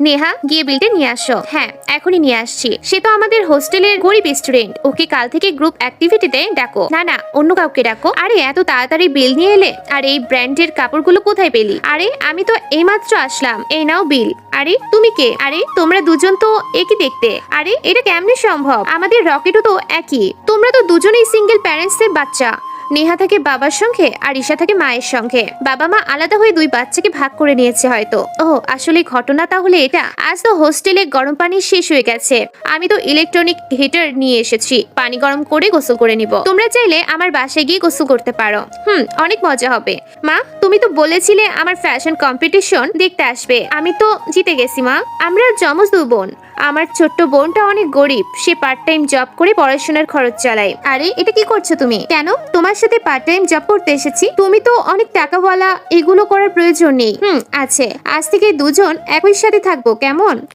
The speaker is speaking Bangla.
নেহা, গিয়ে বিলটা নিয়ে আসো। হ্যাঁ এখনই নিয়ে আসছি। সে তো আমাদের হোস্টেলের গরিব স্টুডেন্ট। ওকে কাল থেকে গ্রুপ অ্যাক্টিভিটিতে ডাকো। না না, অন্য কাউকে ডাকো। আরে, এত তাড়াতাড়ি বিল নিয়ে এলে? আর এই ব্র্যান্ডের কাপড়গুলো কোথায় পেলি? আরে, আমি তো এইমাত্র আসলাম। এই নাও বিল। আরে, তুমি কে? আরে, তোমরা দুজন তো একই দেখতে। আরে, এটা কেমনে সম্ভব? আমাদের রকেটও তো একই। তোমরা তো দুজনেই সিঙ্গেল প্যারেন্টসের বাচ্চা। নেহা থাকে বাবার সঙ্গে আর ঈশা থাকে মায়ের সঙ্গে। বাবা মা আলাদা হয়ে দুই বাচ্চাকে ভাগ করে নিয়েছে হয়তো। ও আসলে ঘটনা তাহলে এটা? আজ তো হোস্টেলে গরম পানি শেষ হয়ে গেছে। আমি তো ইলেকট্রনিক হিটার নিয়ে এসেছি। পানি গরম করে গোসল করে নিব। তোমরা চাইলে আমার বাসায় গিয়ে গোসল করতে পারো। হুম, অনেক মজা হবে। মা, তুমি তো বলেছিলে আমার ফ্যাশন কম্পিটিশন দেখতে আসবে। আমি তো জিতে গেছি মা। আমরা জমজ দু বোন। আমার ছোট্ট বোনটা অনেক গরিব। সে পার্ট টাইম জব করে পড়াশোনার খরচ চালায়। আরে, এটা কি করছ তুমি? কেন? তোমার সাথে পার্ট টাইম জব করতে এসেছি। তুমি তো অনেক টাকাওয়ালা, এগুলো করার প্রয়োজন নেই। হুম, আছে। আজ থেকে দুজন একই সাথে থাকব, কেমন?